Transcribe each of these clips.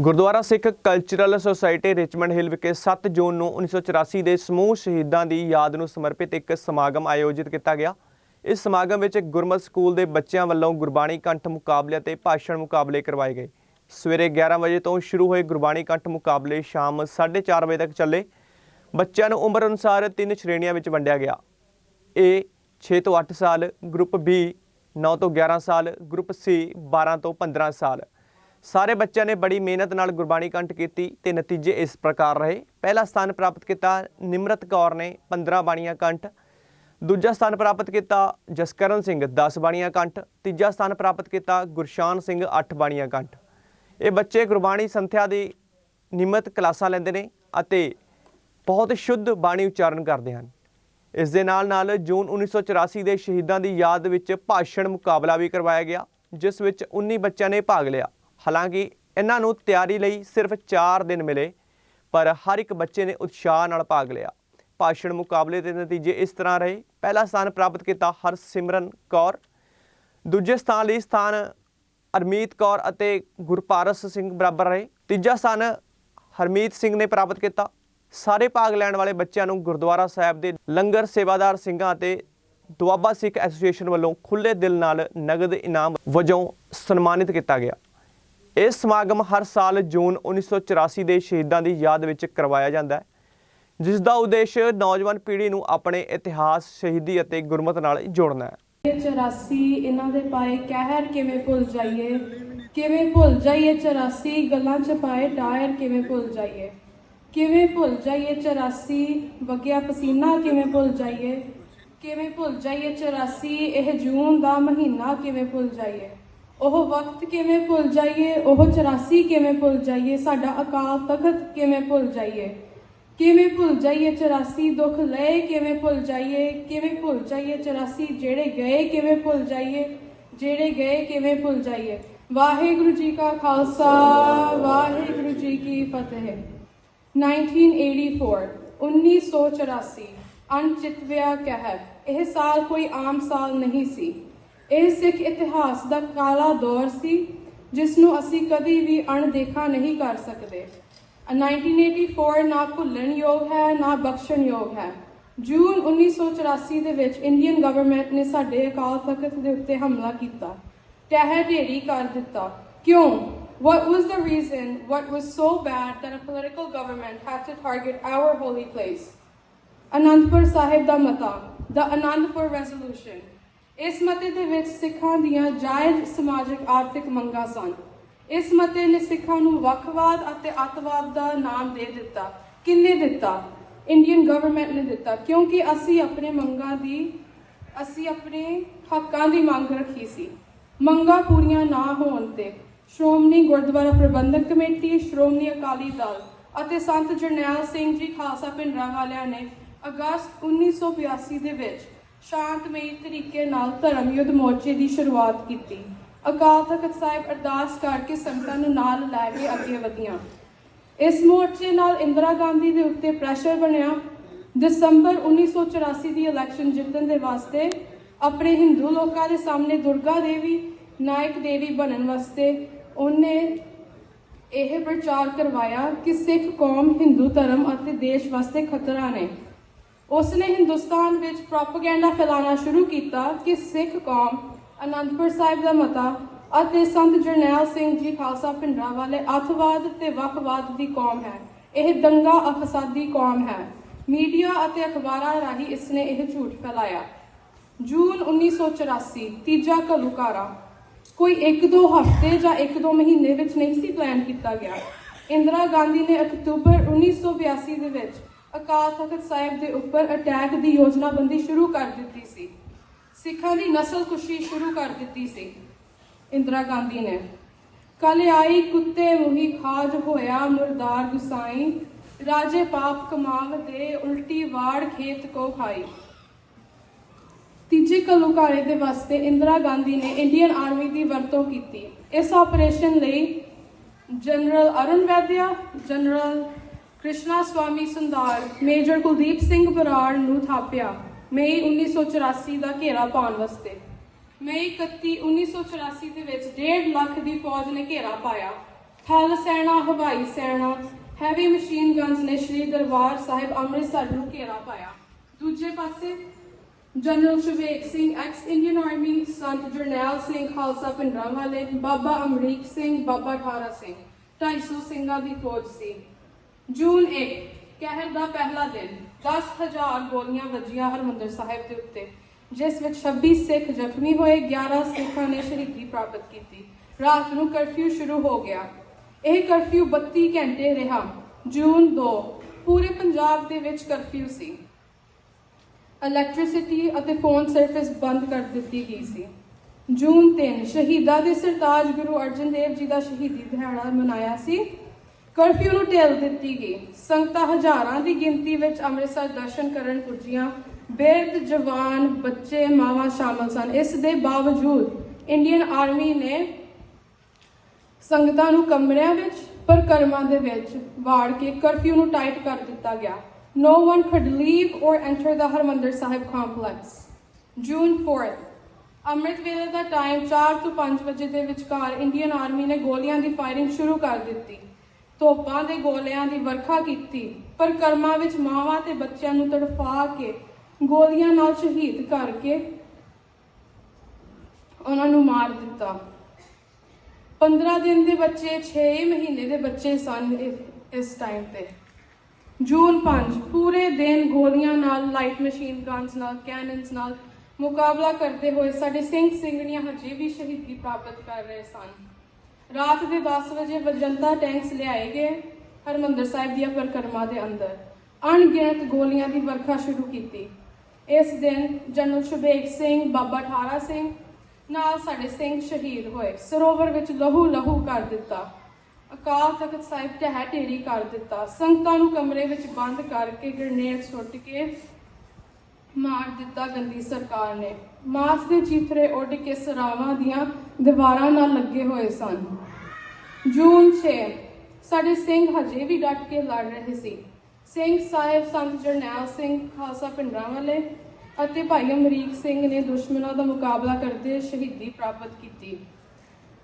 Gurdwara Sikh Cultural Society Richmond Hill ਵਿਖੇ 7 ਜੂਨ ਨੂੰ 1984 ਦੇ ਸਮੂਹ ਸ਼ਹੀਦਾਂ ਦੀ ਯਾਦ ਨੂੰ ਸਮਰਪਿਤ ਇੱਕ ਸਮਾਗਮ ਆਯੋਜਿਤ ਕੀਤਾ ਗਿਆ। ਇਸ ਸਮਾਗਮ ਵਿੱਚ ਗੁਰਮਤ ਸਕੂਲ ਦੇ ਬੱਚਿਆਂ ਵੱਲੋਂ ਗੁਰਬਾਣੀ ਕੰਠ ਮੁਕਾਬਲੇ ਅਤੇ ਭਾਸ਼ਣ ਮੁਕਾਬਲੇ ਕਰਵਾਏ ਗਏ। ਸਵੇਰੇ 11 ਵਜੇ ਤੋਂ ਸ਼ੁਰੂ ਹੋਏ ਗੁਰਬਾਣੀ ਕੰਠ ਮੁਕਾਬਲੇ ਸ਼ਾਮ 4:30 ਵਜੇ ਤੱਕ ਚੱਲੇ। ਬੱਚਿਆਂ ਨੂੰ ਉਮਰ ਅਨੁਸਾਰ ਤਿੰਨ ਸ਼੍ਰੇਣੀਆਂ ਵਿੱਚ ਵੰਡਿਆ ਗਿਆ। A 6 ਤੋਂ 8 ਸਾਲ, ਗਰੁੱਪ B 9 ਤੋਂ 11 ਸਾਲ, ਗਰੁੱਪ C 12 ਤੋਂ 15 ਸਾਲ। ਸਾਰੇ ਬੱਚਿਆਂ ਨੇ ਬੜੀ ਮਿਹਨਤ ਨਾਲ ਗੁਰਬਾਣੀ ਕੰਠ ਕੀਤੀ ਤੇ ਨਤੀਜੇ ਇਸ ਪ੍ਰਕਾਰ ਰਹੇ। ਪਹਿਲਾ ਸਥਾਨ ਪ੍ਰਾਪਤ ਕੀਤਾ ਨਿਮਰਤ ਕੌਰ ਨੇ 15 ਬਾਣੀਆਂ ਕੰਠ। ਦੂਜਾ ਸਥਾਨ ਪ੍ਰਾਪਤ ਕੀਤਾ ਜਸਕਰਨ ਸਿੰਘ 10 ਬਾਣੀਆਂ ਕੰਠ। ਤੀਜਾ ਸਥਾਨ ਪ੍ਰਾਪਤ ਕੀਤਾ ਗੁਰਸ਼ਾਨ ਸਿੰਘ 8 ਬਾਣੀਆਂ ਕੰਠ। ਇਹ ਬੱਚੇ ਗੁਰਬਾਣੀ ਸੰਥਿਆ ਦੀ ਨਿਮਤ ਕਲਾਸਾਂ ਲੈਂਦੇ ਨੇ ਅਤੇ ਬਹੁਤ ਸ਼ੁੱਧ ਬਾਣੀ ਉਚਾਰਨ ਕਰਦੇ ਹਨ। ਇਸ ਦੇ ਨਾਲ ਨਾਲ ਜੂਨ 1984 ਦੇ ਸ਼ਹੀਦਾਂ ਦੀ ਯਾਦ ਵਿੱਚ ਭਾਸ਼ਣ ਮੁਕਾਬਲਾ ਵੀ ਕਰਵਾਇਆ ਗਿਆ, ਜਿਸ ਵਿੱਚ 19 ਬੱਚਿਆਂ ਨੇ ਭਾਗ ਲਿਆ। ਹਾਲਾਂਕਿ ਇਹਨਾਂ ਨੂੰ ਤਿਆਰੀ ਲਈ ਸਿਰਫ 4 ਦਿਨ ਮਿਲੇ, ਪਰ ਹਰ ਇੱਕ ਬੱਚੇ ਨੇ ਉਤਸ਼ਾਹ ਨਾਲ ਭਾਗ ਲਿਆ। ਭਾਸ਼ਣ ਮੁਕਾਬਲੇ ਦੇ ਨਤੀਜੇ ਇਸ ਤਰ੍ਹਾਂ ਰਹੇ। ਪਹਿਲਾ ਸਥਾਨ ਪ੍ਰਾਪਤ ਕੀਤਾ ਹਰਸਿਮਰਨ ਕੌਰ, ਦੂਜੇ ਸਥਾਨ ਲਈ ਸਥਾਨ ਅਰਮੀਤ ਕੌਰ ਅਤੇ ਗੁਰਪਾਰਸ ਸਿੰਘ ਬਰਾਬਰ ਰਹੇ। ਤੀਜਾ ਸਥਾਨ ਹਰਮੀਤ ਸਿੰਘ ਨੇ ਪ੍ਰਾਪਤ ਕੀਤਾ। ਸਾਰੇ ਭਾਗ ਲੈਣ ਵਾਲੇ ਬੱਚਿਆਂ ਨੂੰ ਗੁਰਦੁਆਰਾ ਸਾਹਿਬ ਦੇ ਲੰਗਰ ਸੇਵਾਦਾਰ ਸਿੰਘਾਂ ਅਤੇ ਦੁਆਬਾ ਸਿੱਖ ਐਸੋਸੀਏਸ਼ਨ ਵੱਲੋਂ ਖੁੱਲੇ ਦਿਲ ਨਾਲ ਨਗਦ ਇਨਾਮ ਵਜੋਂ ਸਨਮਾਨਿਤ ਕੀਤਾ ਗਿਆ। ਇਹ ਸਮਾਗਮ ਹਰ ਸਾਲ ਜੂਨ 1984 ਦੇ ਸ਼ਹੀਦਾਂ ਦੀ ਯਾਦ ਵਿੱਚ ਕਰਵਾਇਆ ਜਾਂਦਾ ਹੈ, ਜਿਸ ਦਾ ਉਦੇਸ਼ ਨੌਜਵਾਨ ਪੀੜ੍ਹੀ ਨੂੰ ਆਪਣੇ ਇਤਿਹਾਸ, ਸ਼ਹੀਦੀ ਅਤੇ ਗੁਰਮਤ ਨਾਲ ਜੋੜਨਾ ਹੈ। ਇਹ 84 ਇਹਨਾਂ ਦੇ ਪਾਏ ਕਹਿਰ ਕਿਵੇਂ ਭੁੱਲ ਜਾਈਏ? ਕਿਵੇਂ ਭੁੱਲ ਜਾਈਏ 84 ਗੱਲਾਂ ਚ ਪਾਏ ਟਾਇਰ ਕਿਵੇਂ ਭੁੱਲ ਜਾਈਏ? ਕਿਵੇਂ ਭੁੱਲ ਜਾਈਏ 84 ਵਗਿਆ ਪਸੀਨਾ ਕਿਵੇਂ ਭੁੱਲ ਜਾਈਏ? ਕਿਵੇਂ ਭੁੱਲ ਜਾਈਏ 84 ਇਹ ਜੂਨ ਦਾ ਮਹੀਨਾ ਕਿਵੇਂ ਭੁੱਲ ਜਾਈਏ? ਉਹ ਵਕਤ ਕਿਵੇਂ ਭੁੱਲ ਜਾਈਏ ਉਹ 84 ਕਿਵੇਂ ਭੁੱਲ ਜਾਈਏ ਸਾਡਾ ਅਕਾਲ ਤਖਤ ਕਿਵੇਂ ਭੁੱਲ ਜਾਈਏ ਕਿਵੇਂ ਭੁੱਲ ਜਾਈਏ 84 ਦੁੱਖ ਲਏ ਕਿਵੇਂ ਭੁੱਲ ਜਾਈਏ ਕਿਵੇਂ ਭੁੱਲ ਜਾਈਏ 84 ਜਿਹੜੇ ਗਏ ਕਿਵੇਂ ਭੁੱਲ ਜਾਈਏ ਜਿਹੜੇ ਗਏ ਕਿਵੇਂ ਭੁੱਲ ਜਾਈਏ ਵਾਹਿਗੁਰੂ ਜੀ ਕਾ ਖਾਲਸਾ ਵਾਹਿਗੁਰੂ ਜੀ ਕੀ ਫਤਿਹ 1984 1984 ਅਣਚਿਤਵਿਆ ਕਹਿਰ ਇਹ ਸਾਲ ਕੋਈ ਆਮ ਸਾਲ ਨਹੀਂ ਸੀ ਇਹ ਸਿੱਖ ਇਤਿਹਾਸ ਦਾ ਕਾਲਾ ਦੌਰ ਸੀ ਜਿਸ ਨੂੰ ਅਸੀਂ ਕਦੀ ਵੀ ਅਣਦੇਖਾ ਨਹੀਂ ਕਰ ਸਕਦੇ। 1984 ਨਾ ਭੁੱਲਣਯੋਗ ਹੈ, ਨਾ ਬਖਸ਼ਣਯੋਗ ਹੈ। ਜੂਨ 1984 ਦੇ ਵਿੱਚ ਇੰਡੀਅਨ ਗਵਰਨਮੈਂਟ ਨੇ ਸਾਡੇ ਅਕਾਲ ਤਖਤ ਦੇ ਉੱਤੇ ਹਮਲਾ ਕੀਤਾ। ਟਹਿ ਢੇਰੀ ਕਰ ਦਿੱਤਾ। ਕਿਉਂ? What was the reason? What was so bad that a political government had to target our holy place? Anandpur Sahib ਦਾ ਮਤਾ ਦਾ ਅਨੰਦਪੁਰ ਰੈਜ਼ੋਲੂਸ਼ਨ ਇਸ ਮਤੇ ਦੇ ਵਿੱਚ ਸਿੱਖਾਂ ਦੀਆਂ ਜਾਇਜ਼ ਸਮਾਜਿਕ ਆਰਥਿਕ ਮੰਗਾਂ ਸਨ। ਇਸ ਮਤੇ ਨੇ ਸਿੱਖਾਂ ਨੂੰ ਵੱਖਵਾਦ ਅਤੇ ਅੱਤਵਾਦ ਦਾ ਨਾਮ ਦੇ ਦਿੱਤਾ। ਕਿੰਨੇ ਦਿੱਤਾ? ਇੰਡੀਅਨ ਗਵਰਨਮੈਂਟ ਨੇ ਦਿੱਤਾ, ਕਿਉਂਕਿ ਅਸੀਂ ਆਪਣੇ ਮੰਗਾਂ ਦੀ, ਅਸੀਂ ਆਪਣੇ ਹੱਕਾਂ ਦੀ ਮੰਗ ਰੱਖੀ ਸੀ। ਮੰਗਾਂ ਪੂਰੀਆਂ ਨਾ ਹੋਣ ਤੇ ਸ਼੍ਰੋਮਣੀ ਗੁਰਦੁਆਰਾ ਪ੍ਰਬੰਧਕ ਕਮੇਟੀ, ਸ਼੍ਰੋਮਣੀ ਅਕਾਲੀ ਦਲ ਅਤੇ ਸੰਤ ਜਰਨੈਲ ਸਿੰਘ ਜੀ ਖਾਲਸਾ ਪਿੰਡਰਾਂ ਵਾਲਿਆਂ ਨੇ ਅਗਸਤ 1982 ਦੇ ਵਿੱਚ ਸ਼ਾਂਤਮਈ ਤਰੀਕੇ ਨਾਲ ਧਰਮ ਯੁੱਧ ਮੋਰਚੇ ਦੀ ਸ਼ੁਰੂਆਤ ਕੀਤੀ। ਅਕਾਲ ਤਖਤ ਸਾਹਿਬ ਅਰਦਾਸ ਕਰਕੇ ਸੰਗਤਾਂ ਨੂੰ ਨਾਲ ਲੈ ਕੇ ਅੱਗੇ ਵਧੀਆਂ। ਇਸ ਮੋਰਚੇ ਨਾਲ ਇੰਦਰਾ ਗਾਂਧੀ ਦੇ ਉੱਤੇ ਪ੍ਰੈਸ਼ਰ ਬਣਿਆ। ਦਸੰਬਰ 1984 ਦੀ ਇਲੈਕਸ਼ਨ ਜਿੱਤਣ ਦੇ ਵਾਸਤੇ ਆਪਣੇ ਹਿੰਦੂ ਲੋਕਾਂ ਦੇ ਸਾਹਮਣੇ ਦੁਰਗਾ ਦੇਵੀ, ਨਾਇਕ ਦੇਵੀ ਬਣਨ ਵਾਸਤੇ ਉਹਨੇ ਇਹ ਪ੍ਰਚਾਰ ਕਰਵਾਇਆ ਕਿ ਸਿੱਖ ਕੌਮ ਹਿੰਦੂ ਧਰਮ ਅਤੇ ਦੇਸ਼ ਵਾਸਤੇ ਖਤਰਾ ਨੇ। ਉਸ ਨੇ ਹਿੰਦੁਸਤਾਨ ਵਿੱਚ ਪ੍ਰੋਪਗੈਂਡਾ ਫੈਲਾਉਣਾ ਸ਼ੁਰੂ ਕੀਤਾ ਕਿ ਸਿੱਖ ਕੌਮ ਅਨੰਦਪੁਰ ਸਾਹਿਬ ਦਾ ਮਤਾ ਅਤੇ ਸੰਤ ਜਰਨੈਲ ਸਿੰਘ ਜੀ ਖਾਲਸਾ ਭਿੰਡਰਾਂ ਵਾਲੇ ਅੱਤਵਾਦ ਤੇ ਵੱਖਵਾਦ ਦੀ ਕੌਮ ਹੈ। ਇਹ ਦੰਗਾ ਅਫਸਾਦੀ ਕੌਮ ਹੈ। ਮੀਡੀਆ ਅਤੇ ਅਖਬਾਰਾਂ ਰਾਹੀਂ ਇਸ ਨੇ ਇਹ ਝੂਠ ਫੈਲਾਇਆ। ਜੂਨ 1984 ਤੀਜਾ ਘਲੂਕਾਰਾ ਕੋਈ 1-2 ਹਫ਼ਤੇ ਜਾਂ 1-2 ਮਹੀਨੇ ਵਿੱਚ ਨਹੀਂ ਸੀ ਪਲਾਨ ਕੀਤਾ ਗਿਆ। ਇੰਦਰਾ ਗਾਂਧੀ ਨੇ ਅਕਤੂਬਰ 1982 ਦੇ ਵਿੱਚ ਅਕਾਲ ਤਖਤ ਸਾਹਿਬ ਦੇ ਉੱਪਰ ਅਟੈਕ ਦੀ ਯੋਜਨਾਬੰਦੀ ਸ਼ੁਰੂ ਕਰ ਦਿੱਤੀ ਸੀ। ਸਿੱਖਾਂ ਦੀ ਨਸਲਕੁਸ਼ੀ ਸ਼ੁਰੂ ਕਰ ਦਿੱਤੀ ਸੀ, ਇੰਦਰਾ ਗਾਂਧੀ ਨੇ। ਕਲ ਆਈ ਕੁੱਤੇ ਮੁਹੀ ਖਾਜ ਹੋਇਆ ਮੁਰਦਾਰ ਗੁਸਾਈ, ਰਾਜੇ ਪਾਪ ਕਮਾਵ ਦੇ ਉਲਟੀ ਵਾੜ ਖੇਤ ਕੋ ਖਾਈ। ਤੀਜੇ ਘੱਲੂਘਾਰੇ ਦੇ ਵਾਸਤੇ ਇੰਦਰਾ ਗਾਂਧੀ ਨੇ ਇੰਡੀਅਨ ਆਰਮੀ ਦੀ ਵਰਤੋਂ ਕੀਤੀ। ਇਸ ਆਪਰੇਸ਼ਨ ਲਈ General Arun Vaidya General Krishna Swami Sundar Major Kuldip Singh Brar ਨੂੰ ਥਾਪਿਆ ਮਈ 1984 ਦਾ ਘੇਰਾ ਪਾਉਣ ਵਾਸਤੇ। ਮਈ 31 1984 ਦੇ ਵਿੱਚ 1.5 ਲੱਖ ਦੀ ਫੌਜ ਨੇ ਘੇਰਾ ਪਾਇਆ। ਥਲ ਸੈਨਾ ਹਵਾਈ ਸੈਨਾ ਹੈਵੀ ਮਸ਼ੀਨ ਗਨਸ ਨੇ ਸ਼੍ਰੀ ਦਰਬਾਰ ਸਾਹਿਬ ਅੰਮ੍ਰਿਤਸਰ ਨੂੰ ਘੇਰਾ ਪਾਇਆ। ਦੂਜੇ ਪਾਸੇ General Shabeg Singh ex Indian Army Sant Jarnail Singh, Khalsa ਪਿੰਡਰਾਂ ਵਾਲੇ ਬਾਬਾ ਅਮਰੀਕ ਸਿੰਘ, ਬਾਬਾ ਠਾਰਾ ਸਿੰਘ 250 ਸਿੰਘਾਂ ਦੀ ਫੌਜ ਸੀ। ਜੂਨ 1 ਕਹਿਰ ਦਾ ਪਹਿਲਾ ਦਿਨ 10000 ਗੋਲੀਆਂ ਵੱਜੀਆਂ ਹਰਮੰਦਰ ਸਾਹਿਬ ਦੇ ਉੱਤੇ, ਜਿਸ ਵਿੱਚ 26 ਸਿੱਖ ਜ਼ਖਮੀ ਹੋਏ 11 ਸਿੱਖਾਂ ਨੇ ਸ਼ਹੀਦੀ ਪ੍ਰਾਪਤ ਕੀਤੀ। ਰਾਤ ਨੂੰ ਕਰਫਿਊ ਸ਼ੁਰੂ ਹੋ ਗਿਆ। ਇਹ ਕਰਫਿਊ 32 ਘੰਟੇ ਰਿਹਾ। ਜੂਨ 2 ਪੂਰੇ ਪੰਜਾਬ ਦੇ ਵਿੱਚ ਕਰਫਿਊ ਸੀ। ਇਲੈਕਟ੍ਰਿਸਿਟੀ ਅਤੇ ਫੋਨ ਸਰਵਿਸ ਬੰਦ ਕਰ ਦਿੱਤੀ ਗਈ ਸੀ। ਜੂਨ 3 ਸ਼ਹੀਦਾਂ ਦੇ ਸਰਤਾਜ ਗੁਰੂ ਅਰਜਨ ਦੇਵ ਜੀ ਦਾ ਸ਼ਹੀਦੀ ਦਿਹਾੜਾ ਮਨਾਇਆ ਸੀ। ਕਰਫਿਊ ਨੂੰ ਢਿੱਲ ਦਿੱਤੀ ਗਈ। ਸੰਗਤਾਂ ਹਜ਼ਾਰਾਂ ਦੀ ਗਿਣਤੀ ਵਿੱਚ ਅੰਮ੍ਰਿਤਸਰ ਦਰਸ਼ਨ ਕਰਨ ਪੁੱਜੀਆਂ। ਬੇਦ ਜਵਾਨ, ਬੱਚੇ, ਮਾਵਾਂ ਸ਼ਾਮਲ ਸਨ। ਇਸ ਦੇ ਬਾਵਜੂਦ ਇੰਡੀਅਨ ਆਰਮੀ ਨੇ ਸੰਗਤਾਂ ਨੂੰ ਕਮਰਿਆਂ ਵਿੱਚ ਪਰਕਰਮਾਂ ਦੇ ਵਿੱਚ ਵਾੜ ਕੇ ਕਰਫਿਊ ਨੂੰ ਟਾਈਟ ਕਰ ਦਿੱਤਾ ਗਿਆ। No one could leave or enter the Harmandir Sahib complex June 4th ਅੰਮ੍ਰਿਤ ਵੇਲੇ ਦਾ ਟਾਈਮ 4 ਤੋਂ 5 ਵਜੇ ਦੇ ਵਿਚਕਾਰ ਇੰਡੀਅਨ ਆਰਮੀ ਨੇ ਗੋਲੀਆਂ ਦੀ ਫਾਇਰਿੰਗ ਸ਼ੁਰੂ ਕਰ ਦਿੱਤੀ। ਤੋਪਾਂ ਦੇ ਗੋਲਿਆਂ ਦੀ ਵਰਖਾ ਕੀਤੀ ਪਰਕਰਮਾਂ ਵਿੱਚ ਮਾਵਾਂ ਤੇ ਬੱਚਿਆਂ ਨੂੰ ਤੜਫਾ ਕੇ ਗੋਲੀਆਂ ਨਾਲ ਸ਼ਹੀਦ ਕਰਕੇ ਉਹਨਾਂ ਨੂੰ ਮਾਰ ਦਿੱਤਾ। 15 ਦਿਨ ਦੇ ਬੱਚੇ 6 ਮਹੀਨੇ ਦੇ ਬੱਚੇ ਸਨ ਇਸ- ਇਸ ਟਾਈਮ ਤੇ। ਜੂਨ 5 ਪੂਰੇ ਦਿਨ ਗੋਲੀਆਂ ਨਾਲ ਲਾਈਟ ਮਸ਼ੀਨ ਗਨਸ ਨਾਲ ਕੈਨਨਸ ਨਾਲ ਮੁਕਾਬਲਾ ਕਰਦੇ ਹੋਏ ਸਾਡੇ ਸਿੰਘ ਸਿੰਘਣੀਆਂ ਹਜੇ ਵੀ ਸ਼ਹੀਦੀ ਪ੍ਰਾਪਤ ਕਰ ਰਹੇ ਸਨ। ਰਾਤ ਦੇ 10 ਵਜੇ ਵਜੰਤਾ ਟੈਂਕਸ ਲਿਆਏ ਗਏ ਹਰਮੰਦਰ ਸਾਹਿਬ ਦੀਆਂ ਪਰਕਰਮਾ ਦੇ ਅੰਦਰ। ਅਣਗਿਣਤ ਗੋਲੀਆਂ ਦੀ ਵਰਖਾ ਸ਼ੁਰੂ ਕੀਤੀ। ਇਸ ਦਿਨ ਜਨਰਲ ਸ਼ੁਭੇਗ ਸਿੰਘ, ਬਾਬਾ ਠਾਰਾ ਸਿੰਘ ਨਾਲ ਸਾਡੇ ਸਿੰਘ ਸ਼ਹੀਦ ਹੋਏ। ਸਰੋਵਰ ਵਿੱਚ ਲਹੂ ਲਹੂ ਕਰ ਦਿੱਤਾ। ਅਕਾਲ ਤਖਤ ਸਾਹਿਬ ਢਹਿ ਢੇਰੀ ਕਰ ਦਿੱਤਾ। ਸੰਗਤਾਂ ਨੂੰ ਕਮਰੇ ਵਿੱਚ ਬੰਦ ਕਰਕੇ ਗ੍ਰਨੇਡ ਸੁੱਟ ਕੇ ਮਾਰ ਦਿੱਤਾ ਗੰਦੀ ਸਰਕਾਰ ਨੇ। ਮਾਸ ਦੇ ਚੀਥਰੇ ਉੱਡ ਕੇ ਸਰਾਵਾਂ ਦੀਆਂ ਦੀਵਾਰਾਂ ਨਾਲ ਲੱਗੇ ਹੋਏ ਸਨ। ਜੂਨ 6 ਸਾਡੇ ਸਿੰਘ ਹਜੇ ਵੀ ਡਟ ਕੇ ਲੜ ਰਹੇ ਸੀ। ਸਿੰਘ ਸਾਹਿਬ ਸੰਤ ਜਰਨੈਲ ਸਿੰਘ ਖਾਲਸਾ ਪਿੰਡਾਂ ਵਾਲੇ ਅਤੇ ਭਾਈ ਅਮਰੀਕ ਸਿੰਘ ਨੇ ਦੁਸ਼ਮਣਾਂ ਦਾ ਮੁਕਾਬਲਾ ਕਰਦੇ ਸ਼ਹੀਦੀ ਪ੍ਰਾਪਤ ਕੀਤੀ।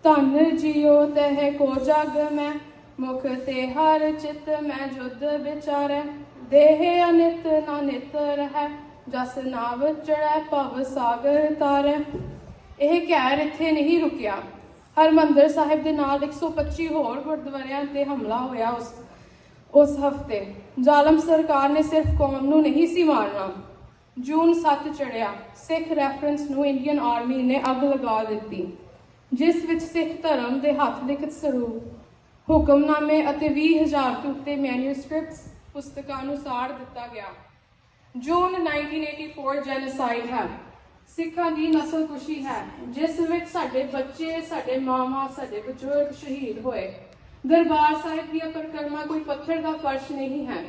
ਧੰਨ ਜੀਓ ਤਹਿ ਕੋ ਜਗ ਮੈਂ, ਮੁਖ ਤੇ ਹਰ ਚਿਤ ਮੈਂ ਜੁਦ ਵਿਚਾਰੈ। ਦੇਹ ਅਨਿਤ ਨਾ ਨਿਤ ਰਹਿ ਜਸ ਨਾਵ ਚੜੈ ਭਵ ਸਾਗਰ ਤਾਰੈ। ਇਹ ਕਹਿਰ ਇੱਥੇ ਨਹੀਂ ਰੁਕਿਆ। ਹਰਮੰਦਰ ਸਾਹਿਬ ਦੇ ਨਾਲ 125 ਹੋਰ ਗੁਰਦੁਆਰਿਆਂ ਤੇ ਹਮਲਾ ਹੋਇਆ ਉਸ ਉਸ ਹਫ਼ਤੇ। ਜ਼ਾਲਮ ਸਰਕਾਰ ਨੇ ਸਿਰਫ ਕੌਮ ਨੂੰ ਨਹੀਂ ਸੀ ਮਾਰਨਾ। ਜੂਨ 7 ਚੜਿਆ ਸਿੱਖ ਰੈਫਰੈਂਸ ਨੂੰ ਇੰਡੀਅਨ ਆਰਮੀ ਨੇ ਅੱਗ ਲਗਾ ਦਿੱਤੀ, ਜਿਸ ਵਿੱਚ ਸਿੱਖ ਧਰਮ ਦੇ ਹੱਥ ਲਿਖਤ ਸਰੂਪ, ਹੁਕਮਨਾਮੇ ਅਤੇ 20000 ਤੋਂ ਉੱਤੇ ਮੈਨੂਸਕ੍ਰਿਪਟਸ ਪੁਸਤਕਾਂ ਨੂੰ ਸਾੜ ਦਿੱਤਾ ਗਿਆ। ਜੂਨ 1984 ਜੈਨੋਸਾਈਡ ਹੈ। ਸਿੱਖਾਂ ਦੀ ਨਸਲਕੁਸ਼ੀ ਹੈ। ਜਿਸ ਵਿੱਚ ਸਾਡੇ ਬੱਚੇ, ਸਾਡੇ ਮਾਵਾਂ, ਸਾਡੇ ਬਜ਼ੁਰਗ ਸ਼ਹੀਦ ਹੋਏ। ਦਰਬਾਰ ਸਾਹਿਬ ਦੀਆਂ ਪਰਿਕਰਮਾ ਕੋਈ ਪੱਥਰ ਦਾ ਫਰਸ਼ ਨਹੀਂ ਹੈ।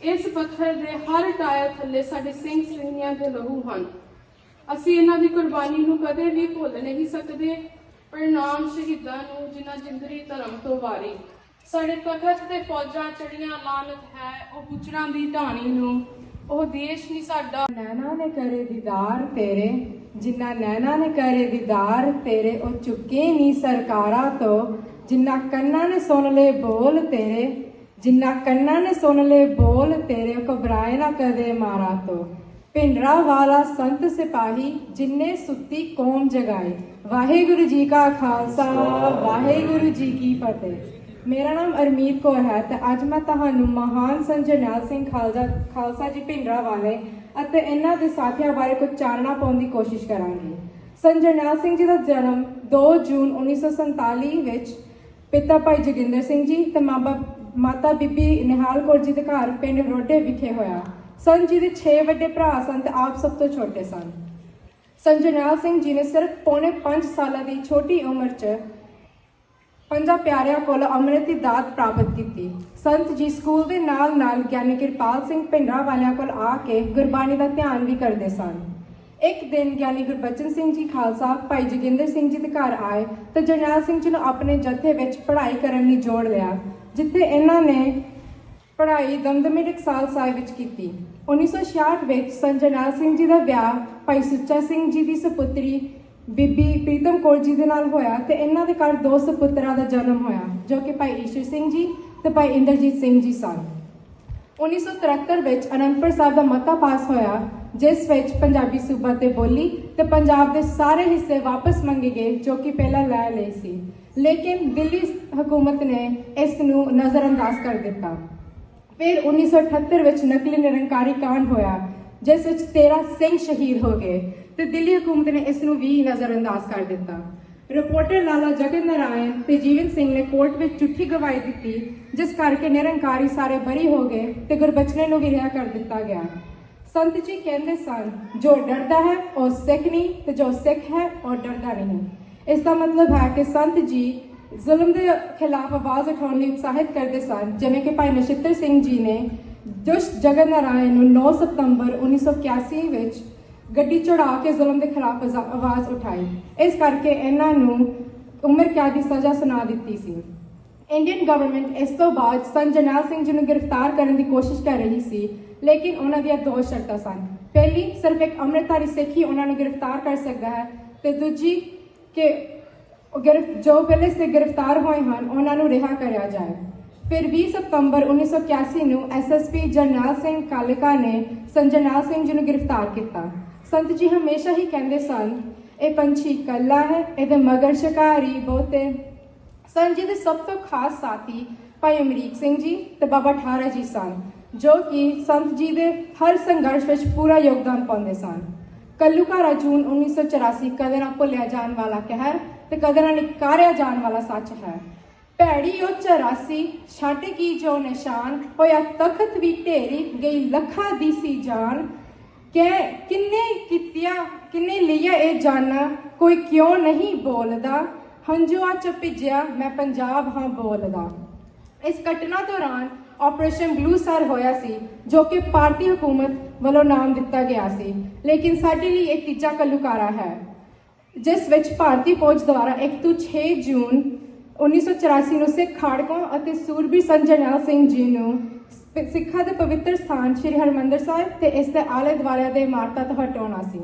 ਇਸ ਪੱਥਰ ਦੇ ਹਰ ਟਾਇਰ ਥੱਲੇ ਸਾਡੇ ਸਿੰਘ ਸਿੰਘੀਆਂ ਦੇ ਲਹੂ ਹਨ। ਅਸੀਂ ਇਹਨਾਂ ਦੀ ਕੁਰਬਾਨੀ ਨੂੰ ਕਦੇ ਵੀ ਭੁੱਲ ਨਹੀਂ ਸਕਦੇ। ਪ੍ਰਣਾਮ ਸ਼ਹੀਦਾਂ ਨੂੰ ਜਿਨ੍ਹਾਂ ਜਿੰਦਰੀ ਧਰਮ ਤੋਂ ਵਾਰੀ। ਸਾਡੇ ਤਖਤ ਤੇ ਫੌਜਾਂ ਚੜੀਆਂ ਲਾਨਤ ਹੈ, ਉਹ ਪੁੱਛਰਾਂ ਦੀ ਢਾਣੀ ਨੂੰ। ਉਹ ਦੇਸ਼ ਨਹੀਂ ਸਾਡਾ। ਨੈਣਾ ਨੇ ਕਰੇ ਦੀਦਾਰ ਤੇਰੇ, ਜਿੰਨਾ ਨੈਣਾ ਨੇ ਕਰੇ ਦੀਦਾਰ ਤੇਰੇ, ਉਹ ਚੁੱਕੇ ਨਹੀਂ ਸਰਕਾਰਾਂ ਤੋਂ। ਜਿੰਨਾ ਕੰਨਾਂ ਨੇ ਸੁਣ ਲਏ ਬੋਲ ਤੇਰੇ, ਜਿੰਨਾ ਕੰਨਾਂ ਨੇ ਸੁਣ ਲਏ ਬੋਲ ਤੇਰੇ ਘਬਰਾਏ ਨਾ ਕਦੇ ਮਾਰਾ ਤੋਂ। ਪਿੰਡਰਾ ਵਾਲਾ ਸੰਤ ਸਿਪਾਹੀ ਜਿਨਨੇ ਸੁੱਤੀ ਕੌਮ ਜਗਾਈ ਵਾਹਿਗੁਰੂ ਜੀ ਕਾ ਖਾਲਸਾ, ਵਾਹਿਗੁਰੂ ਜੀ ਕੀ ਫਤਿਹ। ਮੇਰਾ ਨਾਮ ਅਰਮੀਤ ਕੌਰ ਹੈ ਤੇ ਅੱਜ ਮੈਂ ਤੁਹਾਨੂੰ ਮਹਾਨ ਸੰਤ ਜਰਨੈਲ ਸਿੰਘ ਖਾਲਸਾ ਖਾਲਸਾ ਜੀ ਭਿੰਡਰਾ ਵਾਲੇ ਅਤੇ ਇਹਨਾਂ ਦੇ ਸਾਥੀਆਂ ਬਾਰੇ ਕੁਝ ਚਾਨਣਾ ਪਾਉਣ ਦੀ ਕੋਸ਼ਿਸ਼ ਕਰਾਂਗੀ। ਸੰਤ ਜਰਨੈਲ ਸਿੰਘ ਜੀ ਦਾ ਜਨਮ 2 ਜੂਨ 1947 ਵਿੱਚ ਪਿਤਾ ਭਾਈ ਜੋਗਿੰਦਰ ਸਿੰਘ ਜੀ ਤੇ ਮਾਤਾ ਮਾਤਾ ਬੀਬੀ ਨਿਹਾਲ ਕੌਰ ਜੀ ਦੇ ਘਰ ਪਿੰਡ ਰੋਡੇ ਵਿਖੇ ਹੋਇਆ। ਸੰਤ ਜੀ ਦੇ 6 ਵੱਡੇ ਭਰਾ ਸਨ ਤੇ ਆਪ ਸਭ ਤੋਂ ਛੋਟੇ ਸਨ। ਸੰਤ ਜਰਨੈਲ ਸਿੰਘ ਜੀ ਨੇ ਸਿਰਫ ਪੌਣੇ 5 ਸਾਲਾਂ ਦੀ ਛੋਟੀ ਉਮਰ 'ਚ ਪੰਜਾਂ ਪਿਆਰਿਆਂ ਕੋਲ ਅੰਮ੍ਰਿਤ ਦੀ ਦਾਤ ਪ੍ਰਾਪਤ ਕੀਤੀ। ਸੰਤ ਜੀ ਸਕੂਲ ਦੇ ਨਾਲ ਨਾਲ ਗਿਆਨੀ ਕਿਰਪਾਲ ਸਿੰਘ ਪਿੰਡਰਾ ਵਾਲਿਆਂ ਕੋਲ ਆ ਕੇ ਗੁਰਬਾਣੀ ਦਾ ਧਿਆਨ ਵੀ ਕਰਦੇ ਸਨ। ਇੱਕ ਦਿਨ ਗਿਆਨੀ ਗੁਰਬਚਨ ਸਿੰਘ ਜੀ ਖਾਲਸਾ, ਭਾਈ ਜੋਗਿੰਦਰ ਸਿੰਘ ਜੀ ਦੇ ਘਰ ਆਏ ਤੇ ਜਰਨੈਲ ਸਿੰਘ ਜੀ ਨੂੰ ਆਪਣੇ ਜੱਥੇ ਵਿੱਚ ਪੜ੍ਹਾਈ ਕਰਨ ਲਈ ਜੋੜ ਲਿਆ, ਜਿੱਥੇ ਇਹਨਾਂ ਨੇ ਪੜ੍ਹਾਈ ਦਮਦਮੀ ਟਕਸਾਲ ਸਾਹਿਬ ਵਿੱਚ ਕੀਤੀ। 1966 ਵਿੱਚ ਸੰਤ ਜਰਨੈਲ ਸਿੰਘ ਜੀ ਦਾ ਵਿਆਹ, ਭਾਈ ਸੁੱਚਾ ਸਿੰਘ ਜੀ ਦੀ ਸੁਪੁੱਤਰੀ ਬੀਬੀ ਪ੍ਰੀਤਮ ਕੌਰ ਜੀ ਦੇ ਨਾਲ ਹੋਇਆ ਤੇ ਇਹਨਾਂ ਦੇ ਘਰ ਦੋ ਸੁਪੁੱਤਰਾਂ ਦਾ ਜਨਮ ਹੋਇਆ, ਜੋ ਕਿ ਭਾਈ ਈਸ਼ਰ ਸਿੰਘ ਜੀ ਤੇ ਭਾਈ ਇੰਦਰਜੀਤ ਸਿੰਘ ਜੀ ਸਨ। 1973 ਵਿੱਚ ਅਨੰਦਪੁਰ ਸਾਹਿਬ ਦਾ ਮਤਾ ਪਾਸ ਹੋਇਆ, ਜਿਸ ਵਿੱਚ ਪੰਜਾਬੀ ਸੂਬਾ ਤੇ ਬੋਲੀ ਤੇ ਪੰਜਾਬ ਦੇ ਸਾਰੇ ਹਿੱਸੇ ਵਾਪਸ ਮੰਗੇ ਗਏ, ਜੋ ਕਿ ਪਹਿਲਾਂ ਲੈ ਲਏ ਸੀ। ਲੇਕਿਨ ਦਿੱਲੀ ਹਕੂਮਤ ਨੇ ਇਸ ਨੂੰ ਨਜ਼ਰਅੰਦਾਜ਼ ਕਰ ਦਿੱਤਾ। ਫਿਰ 1978 ਵਿੱਚ ਨਕਲੀ ਨਿਰੰਕਾਰੀ ਕਾਂਡ ਹੋਇਆ, ਜਿਸ ਵਿੱਚ 13 ਸਿੰਘ ਸ਼ਹੀਦ ਹੋ ਗਏ। ਤੇ ਦਿੱਲੀ ਹਕੂਮਤ ਨੇ ਇਸ ਨੂੰ ਵੀ ਨਜ਼ਰਅੰਦਾਜ਼ ਕਰ ਦਿੱਤਾ। ਰਿਪੋਰਟਰ ਲਾਲਾ ਜਗਨ ਨਾਰਾਇਣ ਤੇ ਜੀਵਨ ਸਿੰਘ ਨੇ ਕੋਰਟ ਵਿੱਚ ਝੂਠੀ ਗਵਾਹੀ ਦਿੱਤੀ, ਜਿਸ ਕਰਕੇ ਨਿਰੰਕਾਰੀ ਸਾਰੇ ਬਰੀ ਹੋ ਗਏ ਤੇ ਗੁਰਬਚਨੇ ਨੂੰ ਵੀ ਰਿਹਾ ਕਰ ਦਿੱਤਾ ਗਿਆ। ਸੰਤ ਜੀ ਕਹਿੰਦੇ ਸਨ, ਜੋ ਡਰਦਾ ਹੈ, ਉਹ ਸਿੱਖ ਨਹੀਂ ਤੇ ਜੋ ਸਿੱਖ ਹੈ, ਉਹ ਡਰਦਾ ਨਹੀਂ। ਇਸ ਦਾ ਮਤਲਬ ਹੈ ਕਿ ਸੰਤ ਜੀ ਜ਼ੁਲਮ ਦੇ ਖਿਲਾਫ ਆਵਾਜ਼ ਉਠਾਉਣ ਲਈ ਉਤਸ਼ਾਹਿਤ ਕਰਦੇ ਸਨ, ਜਿਵੇਂ ਕਿ ਭਾਈ ਨਛੱਤਰ ਸਿੰਘ ਜੀ ਨੇ ਦੁਸ਼ਟ ਜਗਨ ਨਾਰਾਇਣ ਨੂੰ 9 ਸਤੰਬਰ 1981 ਵਿੱਚ ਗੱਡੀ ਚੜਾ ਕੇ ਜ਼ੁਲਮ ਦੇ ਖਿਲਾਫ ਆਵਾਜ਼ ਉਠਾਈ। ਇਸ ਕਰਕੇ ਇਹਨਾਂ ਨੂੰ ਉਮਰ ਕੈਦ ਦੀ ਸਜ਼ਾ ਸੁਣਾ ਦਿੱਤੀ ਸੀ। ਇੰਡੀਅਨ ਗਵਰਨਮੈਂਟ ਇਸ ਤੋਂ ਬਾਅਦ ਸੰਤ ਸਿੰਘ ਜੀ ਨੂੰ ਗ੍ਰਿਫਤਾਰ ਕਰਨ ਦੀ ਕੋਸ਼ਿਸ਼ ਕਰ ਰਹੀ ਸੀ, ਲੇਕਿਨ ਉਹਨਾਂ ਦੀਆਂ ਦੋ ਸ਼ਰਤਾਂ ਸਨ। ਪਹਿਲੀ, ਸਿਰਫ ਇੱਕ ਅੰਮ੍ਰਿਤਧਾਰੀ ਸਿੱਖ ਹੀ ਉਹਨਾਂ ਨੂੰ ਗ੍ਰਿਫਤਾਰ ਕਰ ਸਕਦਾ ਹੈ ਤੇ ਦੂਜੀ ਕਿ ਜੋ ਪਹਿਲੇ ਸੇ ਗ੍ਰਿਫਤਾਰ ਹੋਏ ਹਨ ਉਹਨਾਂ ਨੂੰ ਰਿਹਾ ਕਰਿਆ ਜਾਏ। ਫਿਰ 20 ਸਤੰਬਰ 1981 ਨੂੰ ਐਸਐਸਪੀ ਜਰਨੈਲ ਸਿੰਘ ਕਾਲਿਕਾ ਨੇ ਸੰਤ ਜਰਨੈਲ ਸਿੰਘ ਜੀ ਨੂੰ ਗ੍ਰਿਫਤਾਰ ਕੀਤਾ। ਸੰਤ ਜੀ ਹਮੇਸ਼ਾ ਹੀ ਕਹਿੰਦੇ ਸਨ, ਇਹ ਪੰਛੀ ਕੱਲਾ ਹੈ, ਇਹਦੇ ਮਗਰ ਸ਼ਿਕਾਰੀ ਬਹੁਤੇ ਸੰਤ ਜੀ ਦੇ ਸਭ ਤੋਂ ਖਾਸ ਸਾਥੀ ਭਾਈ ਅਮਰੀਕ ਸਿੰਘ ਜੀ ਤੇ ਬਾਬਾ ਠਾਰਾ ਜੀ ਸਨ, ਜੋ ਕਿ ਸੰਤ ਜੀ ਦੇ ਹਰ ਸੰਘਰਸ਼ ਵਿੱਚ ਪੂਰਾ ਯੋਗਦਾਨ ਪਾਉਂਦੇ ਸਨ। ਕੱਲੂਕਾਰਾ ਜੂਨ 1984 ਕਦੇ ਨਾ ਭੁੱਲਿਆ ਜਾਣ ਵਾਲਾ ਕਹਿਰ ਤੇ ਕਦੇ ਨਾ ਨਿਕਾਰਿਆ ਜਾਣ ਵਾਲਾ ਸੱਚ ਹੈ। ਭੈੜੀ ਉਹ 84 ਛੱਡ ਕੀ ਜੋ ਨਿਸ਼ਾਨ, ਹੋਇਆ ਤਖਤ ਵੀ ਢੇਰੀ ਗਈ ਲੱਖਾਂ ਦੀ ਸੀ ਜਾਨ। ਕਿ ਕਿੰਨੇ ਕੀਤਿਆ, ਕਿੰਨੇ ਲਿਆ ਇਹ ਜਾਨਾ, ਕੋਈ ਕਿਉਂ ਨਹੀਂ ਬੋਲਦਾ? ਹੰਝੂਆਂ ਚ ਭਿੱਜਿਆ ਮੈਂ ਪੰਜਾਬ ਹਾਂ ਬੋਲਦਾ। ਇਸ ਘਟਨਾ ਦੌਰਾਨ ਆਪਰੇਸ਼ਨ ਬਲੂ ਸਟਾਰ ਹੋਇਆ ਸੀ, ਜੋ ਕਿ ਭਾਰਤੀ ਹਕੂਮਤ ਵੱਲੋਂ ਨਾਮ ਦਿੱਤਾ ਗਿਆ ਸੀ, ਲੇਕਿਨ ਸਾਡੇ ਲਈ ਇਹ ਤੀਜਾ ਕੱਲੂਕਾਰਾ ਹੈ। ਜਿਸ ਵਿੱਚ ਭਾਰਤੀ ਫੌਜ ਦੁਆਰਾ 1 ਤੋਂ 6 ਜੂਨ 1984 ਨੂੰ ਸਿੱਖ ਖਾੜਕੋਂ ਅਤੇ ਸੂਰਬੀਰ ਸੰਤ ਸਿੰਘ ਜੀ ਨੂੰ ਸਿੱਖਾਂ ਦੇ ਪਵਿੱਤਰ ਸਥਾਨ ਸ੍ਰੀ ਹਰਿਮੰਦਰ ਸਾਹਿਬ ਤੇ ਇਸ ਦੇ ਆਲੇ ਦੁਆਲੇ ਦੇ ਇਮਾਰਤਾਂ ਤੋਂ ਹਟਾਉਣਾ ਸੀ।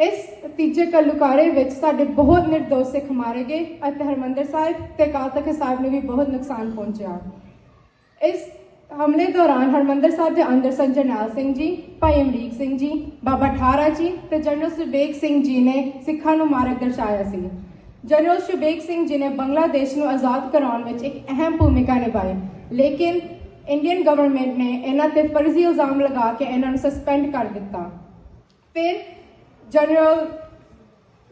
ਇਸ ਤੀਜੇ ਕੱਲੂਕਾਰੇ ਵਿੱਚ ਸਾਡੇ ਬਹੁਤ ਨਿਰਦੋਸ਼ ਸਿੱਖ ਮਾਰੇ ਗਏ ਅਤੇ ਹਰਿਮੰਦਰ ਸਾਹਿਬ ਤੇ ਅਕਾਲ ਤਖਤ ਸਾਹਿਬ ਨੂੰ ਵੀ ਬਹੁਤ ਨੁਕਸਾਨ ਪਹੁੰਚਿਆ। ਇਸ ਹਮਲੇ ਦੌਰਾਨ ਹਰਮੰਦਰ ਸਾਹਿਬ ਦੇ ਅੰਦਰ ਸੰਤ ਜਰਨੈਲ ਸਿੰਘ ਜੀ, ਭਾਈ ਅਮਰੀਕ ਸਿੰਘ ਜੀ, ਬਾਬਾ ਠਾਰਾ ਜੀ ਤੇ ਜਨਰਲ ਸੁਬੇਗ ਸਿੰਘ ਜੀ ਨੇ ਸਿੱਖਾਂ ਨੂੰ ਮਾਰਗ ਦਰਸਾਇਆ ਸੀ। ਜਨਰਲ ਸੁਬੇਗ ਸਿੰਘ ਜੀ ਨੇ ਬੰਗਲਾਦੇਸ਼ ਨੂੰ ਆਜ਼ਾਦ ਕਰਾਉਣ ਵਿੱਚ ਇੱਕ ਅਹਿਮ ਭੂਮਿਕਾ ਨਿਭਾਈ, ਲੇਕਿਨ ਇੰਡੀਅਨ ਗਵਰਨਮੈਂਟ ਨੇ ਇਹਨਾਂ ਤੇ ਫਰਜ਼ੀ ਇਲਜ਼ਾਮ ਲਗਾ ਕੇ ਇਹਨਾਂ ਨੂੰ ਸਸਪੈਂਡ ਕਰ ਦਿੱਤਾ। ਫਿਰ ਜਨਰਲ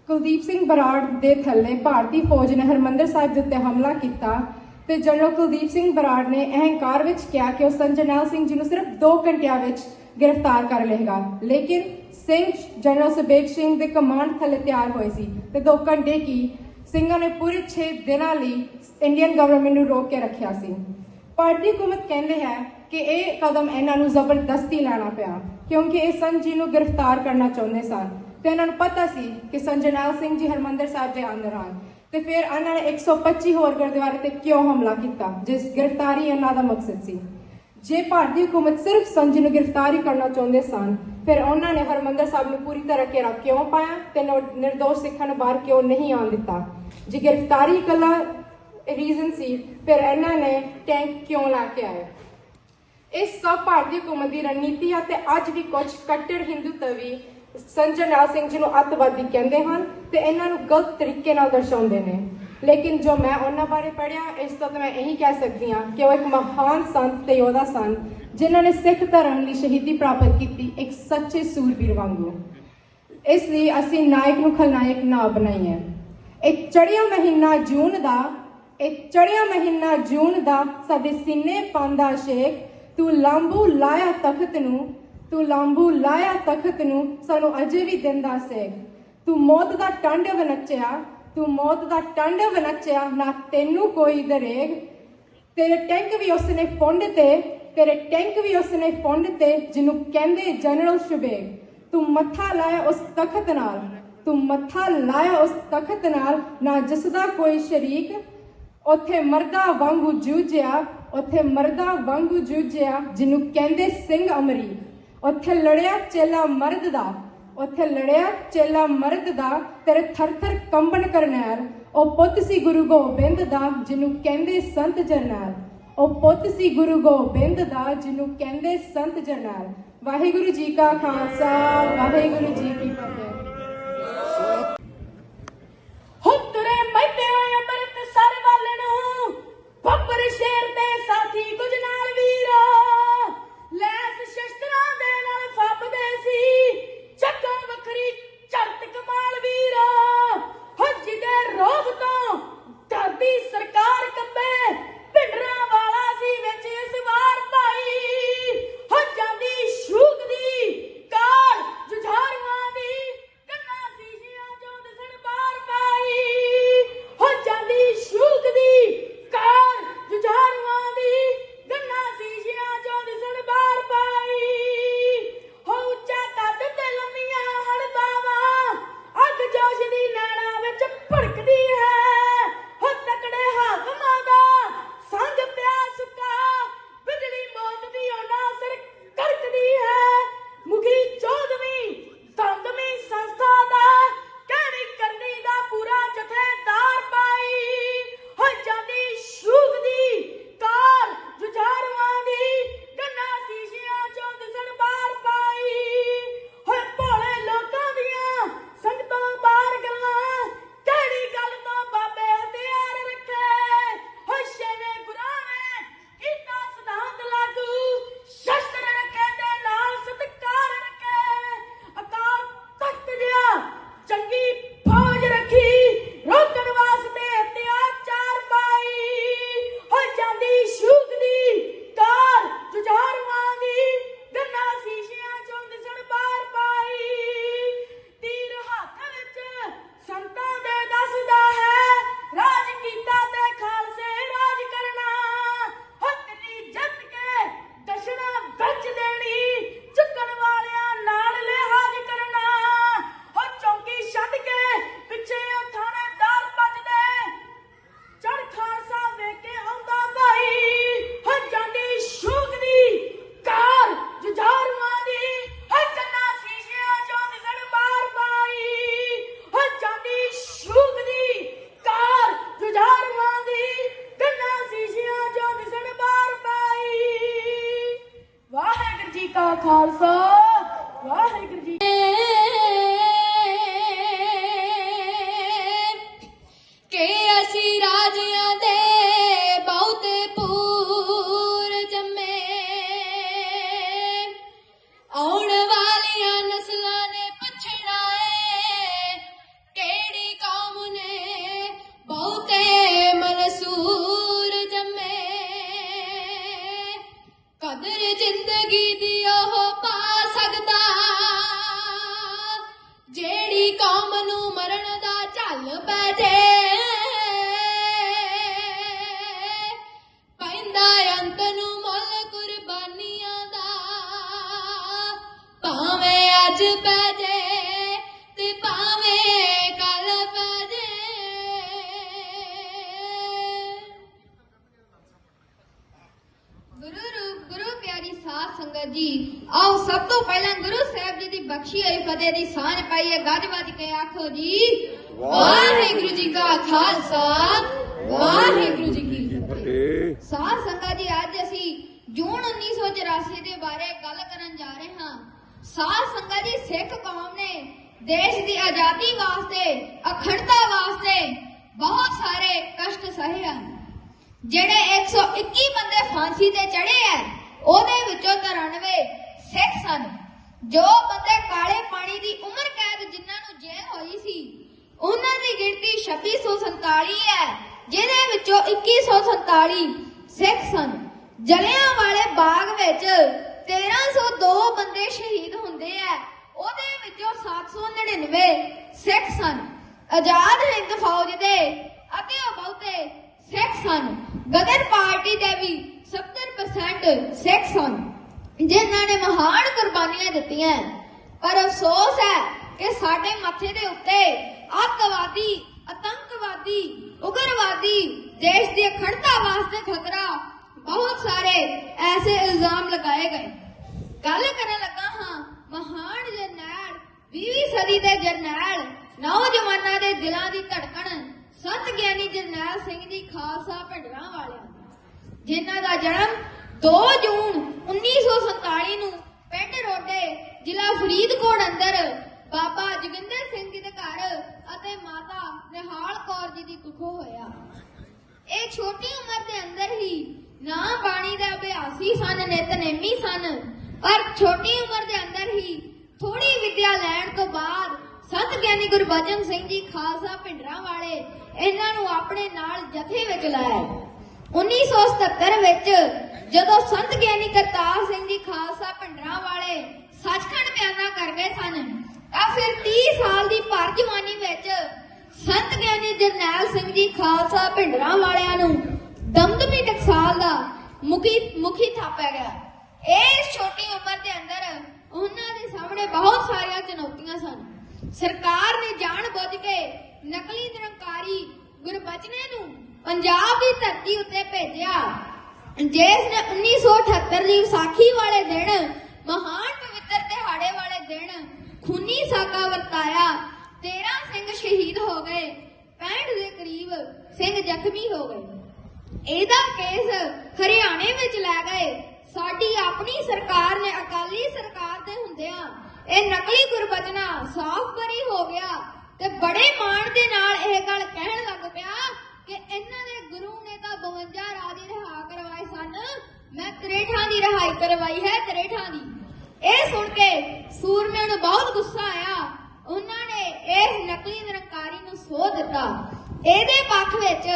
ਕੁਲਦੀਪ ਸਿੰਘ ਬਰਾੜ ਦੇ ਥੱਲੇ ਭਾਰਤੀ ਫੌਜ ਨੇ ਹਰਮੰਦਰ ਸਾਹਿਬ ਦੇ ਉੱਤੇ ਹਮਲਾ ਕੀਤਾ ਤੇ ਜਨਰਲ ਕੁਲਦੀਪ ਸਿੰਘ ਬਰਾੜ ਨੇ ਅਹੰਕਾਰ ਵਿੱਚ ਕਿਹਾ ਕਿ ਉਹ ਸੰਤ ਸਿੰਘ ਜੀ ਨੂੰ ਸਿਰਫ 2 ਘੰਟਿਆਂ ਵਿੱਚ ਗ੍ਰਿਫਤਾਰ ਕਰ ਲਏਗਾ। ਲੇਕਿਨ ਸਿੰਘ ਜਨਰਲ ਸੁਬੇਗ ਸਿੰਘ ਦੇ ਕਮਾਂਡ ਥੱਲੇ ਤਿਆਰ ਹੋਏ ਸੀ ਤੇ 2 ਘੰਟੇ ਕੀ ਸਿੰਘਾਂ ਨੇ ਪੂਰੇ 6 ਦਿਨਾਂ ਲਈ ਇੰਡੀਅਨ ਗਵਰਨਮੈਂਟ ਨੂੰ ਰੋਕ ਕੇ ਰੱਖਿਆ ਸੀ। ਭਾਰਤੀ ਹਕੂਮਤ ਕਹਿੰਦੇ ਹੈ ਕਿ ਇਹ ਕਦਮ ਇਹਨਾਂ ਨੂੰ ਜ਼ਬਰਦਸਤੀ ਲੈਣਾ ਪਿਆ, ਕਿਉਂਕਿ ਇਹ ਸੰਤ ਨੂੰ ਗ੍ਰਿਫਤਾਰ ਕਰਨਾ ਚਾਹੁੰਦੇ ਸਨ। ਤੇ ਇਹਨਾਂ ਨੂੰ ਪਤਾ ਸੀ ਕਿ ਸੰਤ ਸਿੰਘ ਜੀ ਹਰਮੰਦਰ ਸਾਹਿਬ ਦੇ ਅੰਦਰ ਹਨ। ਤੇ ਫਿਰ ਇਹਨਾਂ ਨੇ 125 ਹੋਰ ਗੁਰਦੁਆਰੇ ਤੇ ਕਿਉਂ ਹਮਲਾ ਕੀਤਾ, ਜਿਸ ਗ੍ਰਿਫਤਾਰੀ ਇਹਨਾਂ ਦਾ ਮਕਸਦ ਸੀ। ਜੇ ਭਾਰਤੀ ਹਕੂਮਤ ਸਿਰਫ ਸੰਤ ਨੂੰ ਗ੍ਰਿਫਤਾਰ ਹੀ ਕਰਨਾ ਚਾਹੁੰਦੇ ਸਨ, ਫਿਰ ਉਹਨਾਂ ਨੇ ਹਰਮੰਦਰ ਸਾਹਿਬ ਨੂੰ ਪੂਰੀ ਤਰ੍ਹਾਂ ਘੇਰਾ ਕਿਉਂ ਪਾਇਆ ਤੇ ਨਿਰਦੋਸ਼ ਸਿੱਖਾਂ ਨੂੰ ਬਾਹਰ ਕਿਉਂ ਨਹੀਂ ਆਉਣ ਦਿੱਤਾ? ਜੇ ਗ੍ਰਿਫਤਾਰੀ ਇਕੱਲਾ ਰੀਜ਼ਨ ਸੀ, ਫਿਰ ਇਹਨਾਂ ਨੇ ਟੈਂਕ ਕਿਉਂ ਲਾ ਕੇ ਆਏ? ਇਸ ਸਭ ਭਾਰਤੀ ਹਕੂਮਤ ਦੀ ਰਣਨੀਤੀ ਹੈ ਤੇ ਅੱਜ ਵੀ ਕੁਝ ਕੱਟੜ ਹਿੰਦੂ ਤਵੀ ਸੰਤ ਸਿੰਘ ਜੀ ਨੂੰ ਅੱਤਵਾਦੀ ਕਹਿੰਦੇ ਹਨ ਤੇ ਇਹਨਾਂ ਨੂੰ ਗਲਤ ਤਰੀਕੇ ਨਾਲ ਦਰਸਾਉਂਦੇ ਨੇ। ਲੇਕਿਨ ਜੋ ਮੈਂ ਉਹਨਾਂ ਬਾਰੇ ਪੜਿਆ ਇਸ ਤੋਂ ਤਾਂ ਮੈਂ ਇਹੀ ਕਹਿ ਸਕਦੀ ਹਾਂ ਕਿ ਉਹ ਇੱਕ ਮਹਾਨ ਸੰਤ ਤੇ ਯੋਧਾ ਸਨ, ਜਿਨ੍ਹਾਂ ਨੇ ਸਿੱਖ ਧਰਮ ਲਈ ਸ਼ਹੀਦੀ ਪ੍ਰਾਪਤ ਕੀਤੀ ਇੱਕ ਸੱਚੇ ਸੂਰਬੀਰ ਵਾਂਗੂ। ਇਸ ਲਈ ਅਸੀਂ ਨਾਇਕ ਨੂੰ ਖਲਨਾਇਕ ਨਾ ਬਣਾਈਏ। ਇਹ ਚੜਿਆ ਮਹੀਨਾ ਜੂਨ ਦਾ ਇਹ ਚੜਿਆ ਮਹੀਨਾ ਜੂਨ ਦਾ ਸਾਡੇ ਸੀਨੇ ਪਾਉਂਦਾ ਸ਼ੇਖ, ਤੂੰ ਲਾਂਬੂ ਲਾਇਆ ਤਖਤ ਨੂੰ, ਤੂੰ ਲਾਂਬੂ ਲਾਇਆ ਤਖਤ ਨੂੰ, ਸਾਨੂੰ ਅਜੇ ਵੀ ਦਿੰਦਾ ਸੇਖ। ਤੂੰ ਮੌਤ ਦਾ ਟੰਡ ਵਨਚਿਆ ਤੂੰ ਮੌਤ ਦਾ ਟੰਡ ਵਨਚਿਆ ਨਾ ਤੈਨੂੰ ਕੋਈ ਦਰੇਗ। ਤੇਰੇ ਟੈਂਕ ਵੀ ਉਸਨੇ ਫੁੰਡ ਤੇ, ਤੇਰੇ ਟੈਂਕ ਵੀ ਉਸਨੇ ਫੁੰਡ ਤੇ, ਜਿਹਨੂੰ ਕਹਿੰਦੇ ਜਨਰਲ ਸ਼ੁਬੇਗ। ਤੂੰ ਮੱਥਾ ਲਾਇਆ ਉਸ ਤਖਤ ਨਾਲ, ਤੂੰ ਮੱਥਾ ਲਾਇਆ ਉਸ ਤਖਤ ਨਾਲ, ਨਾ ਜਿਸ ਦਾ ਕੋਈ ਸ਼ਰੀਕ। ਉੱਥੇ ਮਰਦਾ ਵਾਂਗੂ ਜੂਝਿਆ ਉੱਥੇ ਮਰਦਾ ਵਾਂਗੂ ਜੂਝਿਆ ਜਿਹਨੂੰ ਕਹਿੰਦੇ ਸਿੰਘ ਅਮਰੀਕ ਉੱਥੇ ਲੜਿਆ ਚੇਲਾ ਮਰਦ ਦਾ, ਉੱਥੇ ਲੜਿਆ ਚੇਲਾ ਮਰਦ ਦਾ, ਤੇਰੇ ਥਰ-ਥਰ ਕੰਬਣ ਕਰਨੈਲ ਉਹ ਪੁੱਤ ਸੀ ਗੁਰੂ ਗੋਬਿੰਦ ਦਾ, ਜਿਹਨੂੰ ਕਹਿੰਦੇ ਸੰਤ ਜਰਨੈਲ। ਉਹ ਪੁੱਤ ਸੀ ਗੁਰੂ ਗੋਬਿੰਦ ਦਾ, ਜਿਹਨੂੰ ਕਹਿੰਦੇ ਸੰਤ ਜਰਨੈਲ। ਵਾਹਿਗੁਰੂ ਜੀ ਕਾ ਖਾਲਸਾ, ਵਾਹਿਗੁਰੂ ਜੀ ਕੀ ਫਤਿਹ। ਹੁੱਤਰੇ ਮੈਤੇ ਹੋਏ ਅੰਮ੍ਰਿਤਸਰ ਵੱਲ ਨੂੰ। ਬੱਬਰ ਸ਼ੇਰ ਤੇ ਸਾਥੀ ਕੁਝ ਨਾਲ ਵੀਰਾ। ਲੈਸ ਸ਼ਸਤਰਾਂ ਦੇ ਨਾਲ ਫੱਬਦੇ ਜੀ ਆਓ ਸਭ ਤੋਂ ਪਹਿਲਾਂ ਗੁਰੂ ਸਾਹਿਬ ਜੀ ਦੀ ਬਖਸ਼ੀ ਹੋਈ ਫਤਿਹ ਦੀ ਸਾਂਝ ਪਾਈਏ ਗੱਜ ਵੱਜ ਕੇ ਆਖੋ ਜੀ ਵਾਹਿਗੁਰੂ ਜੀ ਕਾ ਖਾਲਸਾ ਵਾਹਿਗੁਰੂ ਜੀ ਕੀ ਫਤਿਹ। ਸਾਧ ਸੰਗਤ ਜੀ ਅੱਜ ਅਸੀਂ ਜੂਨ 1984 ਦੇ ਬਾਰੇ ਗੱਲ ਕਰਨ ਜਾ ਰਹੇ ਹਾਂ। ਸਾਧ ਸੰਗਤ ਜੀ ਸਿੱਖ ਕੌਮ ਨੇ ਦੇਸ਼ ਦੀ ਆਜ਼ਾਦੀ ਵਾਸਤੇ ਅਖੰਡਤਾ ਵਾਸਤੇ ਬਹੁਤ ਸਾਰੇ ਕਸ਼ਟ ਸਹੇ ਹਨ। ਜਿਹੜੇ 121 ਬੰਦੇ ਫਾਂਸੀ ਤੇ ਚੜੇ ਐ ਉਹਦੇ ਵਿੱਚੋਂ 93 ਸਿੱਖ ਸਨ। ਜੋ ਬੰਦੇ ਕਾਲੇ ਪਾਣੀ ਦੀ ਉਮਰ ਕੈਦ ਜਿਨ੍ਹਾਂ ਨੂੰ ਜੇਲ੍ਹ ਹੋਈ ਸੀ, ਉਹਨਾਂ ਦੀ ਗਿਣਤੀ 2647 ਹੈ, ਜਿਹਦੇ ਵਿੱਚੋਂ 2147 ਸਿੱਖ ਸਨ। ਜਲਿਆਂ ਵਾਲੇ ਬਾਗ ਵਿੱਚ 1302 ਬੰਦੇ ਸ਼ਹੀਦ ਹੁੰਦੇ ਐ ਉਹਦੇ ਵਿੱਚੋਂ 799 ਸਿੱਖ ਸਨ। ਆਜ਼ਾਦ ਹਿੰਦ ਫੌਜ ਦੇ ਅਤੇ ਉਹ ਬਹੁਤੇ ਸਿੱਖ ਸਨ। ਗਦਰ ਪਾਰਟੀ ਦੇ ਵੀ 70% ਸਿੱਖ ਸਨ, ਜਿਨ੍ਹਾਂ ਨੇ ਮਹਾਨ ਕੁਰਬਾਨੀਆਂ ਦਿੱਤੀਆਂ। ਪਰ ਅਫਸੋਸ ਹੈ ਕਿ ਸਾਡੇ ਮੱਥੇ ਦੇ ਉੱਤੇ ਅੱਤਵਾਦੀ, ਆਤੰਕਵਾਦੀ, ਉਗਰਵਾਦੀ, ਦੇਸ਼ ਦੀ ਅਖੰਡਤਾ ਵਾਸਤੇ ਖਤਰਾ ਬਹੁਤ ਸਾਰੇ ਐਸੇ ਇਲਜ਼ਾਮ ਲਗਾਏ ਗਏ। ਗੱਲ ਕਰਨ ਲੱਗਾ ਹਾਂ, ਮਹਾਨ ਜਰਨੈਲ 20ਵੀਂ ਸਦੀ ਦੇ ਜਰਨੈਲ, ਨੌਜਵਾਨਾਂ ਦੇ ਦਿਲਾਂ ਦੀ ਧੜਕਣ, ਸੰਤ ਗਿਆਨੀ ਜਰਨੈਲ ਸਿੰਘ ਦੀ ਖਾਲਸਾ ਭਿੰਡਰਾਂ ਵਾਲਿਆਂ ਜਿਨ੍ਹਾਂ ਦਾ ਜਨਮ 2 ਜੂਨ 1947 ਨੂੰ ਪਿੰਡ ਰੋਡੇ ਜ਼ਿਲ੍ਹਾ ਫਰੀਦਕੋਟ ਅੰਦਰ ਬਾਬਾ ਜੋਗਿੰਦਰ ਸਿੰਘ ਜੀ ਦੇ ਘਰ ਅਤੇ ਮਾਤਾ ਨਿਹਾਲ ਕੌਰ ਜੀ ਦੀ ਕੁੱਖੋਂ ਹੋਇਆ। ਇਹ ਛੋਟੀ ਉਮਰ ਦੇ ਅੰਦਰ ਹੀ ਨਾ ਬਾਣੀ ਦਾ ਅਭਿਆਸੀ ਸਨ ਨਿਤਨੇਮੀ ਸਨ, ਪਰ ਛੋਟੀ ਉਮਰ ਦੇ ਅੰਦਰ ਹੀ ਥੋੜੀ ਵਿਦਿਆ ਲੈਣ ਤੋਂ ਬਾਅਦ ਸੰਤ ਗਿਆਨੀ ਗੁਰਬਚਨ ਸਿੰਘ ਜੀ ਖਾਲਸਾ ਭਿੰਡਰਾਂ ਵਾਲੇ ਇਹਨਾਂ ਨੂੰ ਆਪਣੇ ਨਾਲ ਜਥੇ ਵਿੱਚ ਲਾਇਆ। 1977 ਵਿੱਚ ਜਦੋਂ ਸੰਤ ਗਿਆਨੀ ਕਰਤਾਰ ਸਿੰਘ ਜੀ ਖਾਲਸਾ ਭਿੰਡਰਾਂ ਵਾਲੇ ਸੱਚਖੰਡ ਬਿਆਨਾ ਕਰ ਗਏ ਸਨ, ਤਾਂ ਫਿਰ 30 ਸਾਲ ਦੀ ਭਰ ਜਵਾਨੀ ਵਿੱਚ ਸੰਤ ਗਿਆਨੀ ਜਰਨੈਲ ਸਿੰਘ ਜੀ ਖਾਲਸਾ ਭਿੰਡਰਾਂ ਵਾਲਿਆਂ ਨੂੰ ਦਮਦਮੀ ਟਕਸਾਲ ਦਾ ਮੁਖੀ ਮੁਖੀ ਥਾਪਿਆ ਗਿਆ। ਇਹ ਛੋਟੀ ਉਮਰ ਦੇ ਅੰਦਰ ਉਹਨਾਂ ਦੇ ਸਾਹਮਣੇ ਬਹੁਤ ਸਾਰੀਆਂ ਚੁਣੌਤੀਆਂ ਸਨ। ਸਰਕਾਰ ਨੇ ਜਾਣ ਬੁੱਝ ਕੇ ਨਕਲੀ ਨਿਰੰਕਾਰੀ ਗੁਰਬਚਨੇ ਨੂੰ ਪੰਜਾਬ ਦੀ ਧਰਤੀ ਉੱਤੇ ਭੇਜਿਆ। ਜਿਸ ਨੇ 1978 ਦੀ ਵਿਸਾਖੀ ਵਾਲੇ ਦਿਨ, ਮਹਾਨ ਪਵਿੱਤਰ ਦਿਹਾੜੇ ਵਾਲੇ ਦਿਨ ਖੂਨੀ ਸਾਕਾ ਵਰਤਾਇਆ। 13 ਸਿੰਘ ਸ਼ਹੀਦ ਹੋ ਗਏ 65 ਦੇ ਕਰੀਬ ਸਿੰਘ ਜ਼ਖਮੀ ਹੋ ਗਏ। ਇਹਦਾ ਕੇਸ ਹਰਿਆਣੇ ਵਿੱਚ ਲੈ ਗਏ। ਸਾਡੀ ਆਪਣੀ ਸਰਕਾਰ ਨੇ, ਅਕਾਲੀ ਸਰਕਾਰ ਦੇ ਹੁੰਦਿਆਂ ਇਹ ਨਕਲੀ ਗੁਰਬਚਨਾ ਸਾਫ਼ ਬਰੀ ਹੋ ਗਿਆ ਤੇ ਬੜੇ ਮਾਣ ਦੇ ਨਾਲ ਇਹ ਗੱਲ ਕਹਿਣ ਲੱਗ ਪਿਆ ਕਿ ਇਹਨਾਂ ਦੇ ਗੁਰੂ ਨੇ ਤਾਂ 52 ਰਾਜੇ ਰਿਹਾ ਕਰਵਾਏ ਸਨ। ਮੈਂ 63 ਦੀ ਰਹਾਈ ਕਰਵਾਈ ਹੈ 63 ਦੀ। ਇਹ ਸੁਣ ਕੇ ਸੂਰਮਿਆਂ ਨੂੰ ਬਹੁਤ ਗੁੱਸਾ ਆਇਆ। ਉਹਨਾਂ ਨੇ ਇਸ ਨਕਲੀ ਨਿਰੰਕਾਰੀ ਨੂੰ ਸੋਧ ਦਿੱਤਾ। ਇਹਦੇ ਪੱਖ ਵਿੱਚ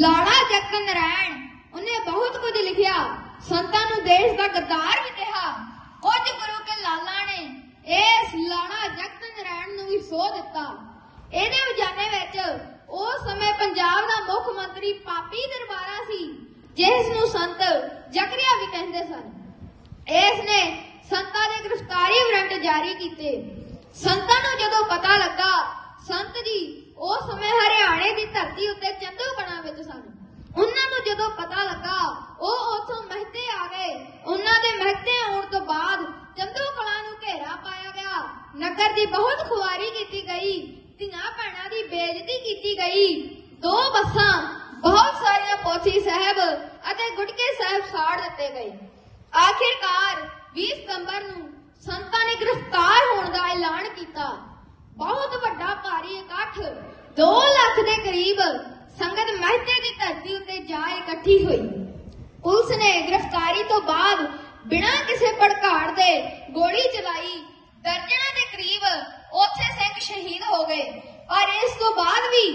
ਲਾੜਾ ਜੱਗ ਨਰਾਇਣ ਉਹਨੇ ਬਹੁਤ ਕੁਝ ਲਿਖਿਆ। ਸੰਤਾਂ ਨੂੰ ਦੇਸ਼ ਦਾ ਗੱਦਾਰ ਵੀ ਕਿਹਾ। ਕੁਝ ਗੁਰੂ ਕੇ ਲਾਲਾ ਨੇ ਇਸ ਲਾੜਾ ਜਗਤ ਨਰਾਇਣ ਨੂੰ ਵੀ ਸੋ ਦਿੱਤਾ। ਇਹਦੇ ਵਜਾਨੇ ਵਿੱਚ ਉਸ ਸਮੇਂ ਪੰਜਾਬ ਦਾ ਮੁੱਖ ਮੰਤਰੀ ਪਾਪੀ ਦਰਬਾਰਾ ਸੀ, ਜਿਸ ਨੂੰ ਸੰਤ ਜਕਰਿਆ ਵੀ ਕਹਿੰਦੇ ਸਨ। ਇਸ ਨੇ ਸੰਤਾਂ ਦੇ ਗ੍ਰਿਫਤਾਰੀ ਵਾਰੰਟ ਜਾਰੀ ਕੀਤੇ। ਸੰਤਾਂ ਨੂੰ ਜਦੋਂ ਪਤਾ ਲੱਗਾ, ਸੰਤ ਜੀ ਉਸ ਸਮੇਂ ਹਰਿਆਣੇ ਦੀ ਧਰਤੀ ਉੱਤੇ ਚੰਦੂ ਚੰਦੂਕਣਾ ਵਿੱਚ ਸਨ। ਉਹਨਾਂ ਨੂੰ ਜਦੋਂ ਪਤਾ ਲੱਗਾ ਉਹ ਉੱਥੋਂ ਮਹਿਤੇ ਆ ਗਏ ਉਹਨਾਂ ਦੇ ਮਹਿਤੇ ਆਉਣ ਤੋਂ ਬਾਅਦ ਚੰਦੂ ਕਲਾਂ ਨੂੰ ਘੇਰਾ ਪਾਇਆ ਗਿਆ ਨਗਰ ਦੀ ਬਹੁਤ ਖੁਆਰੀ ਕੀਤੀ ਗਈ ਧੀਆਂ ਭੈਣਾਂ ਦੀ ਬੇਇੱਜ਼ਤੀ ਕੀਤੀ ਗਈ ਦੋ ਬੱਸਾਂ ਬਹੁਤ ਸਾਰੀਆਂ ਪੋਥੀ ਸਾਹਿਬ ਅਤੇ ਗੁਟਕੇ ਸਾਹਿਬ ਸਾੜ ਦਿੱਤੇ ਗਏ ਆਖਿਰਕਾਰ 20 ਸਤੰਬਰ ਨੂੰ ਸੰਤਾਂ ਨੇ ਗ੍ਰਿਫਤਾਰ ਹੋਣ ਦਾ ਐਲਾਨ ਕੀਤਾ ਬਹੁਤ ਵੱਡਾ ਭਾਰੀ ਇਕੱਠ 2 ਲੱਖ ਦੇ ਕਰੀਬ ਸੰਗਤ ਮਹਿਤੇ ਦੀ ਧਰਤੀ ਉੱਤੇ ਜਾ ਇਕੱਠੀ ਹੋਈ ਪੁਲਿਸ ਨੇ ਗ੍ਰਿਫਤਾਰੀ ਤੋਂ ਬਾਅਦ ਬਿਨਾਂ ਕਿਸੇ ਭੜਕਾੜ ਦੇ ਗੋਲੀ ਚਲਾਈ ਦਰਜਨਾਂ ਦੇ ਕਰੀਬ ਉੱਥੇ ਸਿੰਘ ਸ਼ਹੀਦ ਹੋ ਗਏ ਪਰ ਇਸ ਤੋਂ ਬਾਅਦ ਵੀ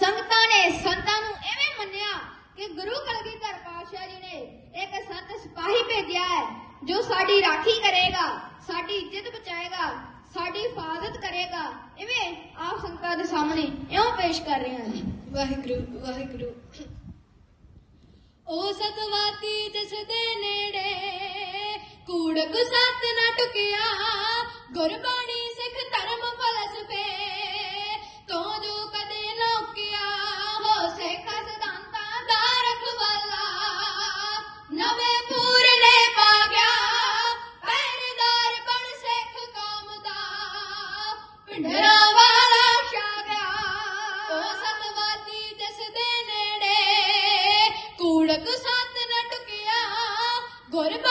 ਸੰਗਤਾਂ ਨੇ ਸੰਤਾਂ ਨੂੰ ਐਵੇਂ ਮੰਨਿਆ ਕਿ ਗੁਰੂ ਕਲਗੀਧਰ ਪਾਤਸ਼ਾਹ ਜੀ ਨੇ ਇੱਕ ਸੰਤ ਸਿਪਾਹੀ ਭੇਜਿਆ ਹੈ, ਜੋ ਸਾਡੀ ਰਾਖੀ ਕਰੇਗਾ, ਸਾਡੀ ਇੱਜ਼ਤ ਬਚਾਏਗਾ, ਸਾਡੀ ਹਿਫਾਜ਼ਤ ਕਰੇਗਾ। ਇਵੇਂ ਆਪ ਸੰਗਤਾਂ ਦੇ ਸਾਹਮਣੇ ਇਉਂ ਪੇਸ਼ ਕਰ ਰਹੇ ਹਾਂ ਵਾਹਿਗੁਰੂ ਵਾਹਿਗੁਰੂ। ਓ ਸਤਵਾਤੀ ਜਿਸ ਨੇੜੇ ਕੂੜ ਕੁਸਤ ਨਾ ਟੁਕਿਆ, ਗੁਰਬਾਣੀ ਸਿੱਖ ਧਰਮ ਫਲਸਫੇ ਤੋਂ ਜੋ ਗੁਰਬਾਣੀ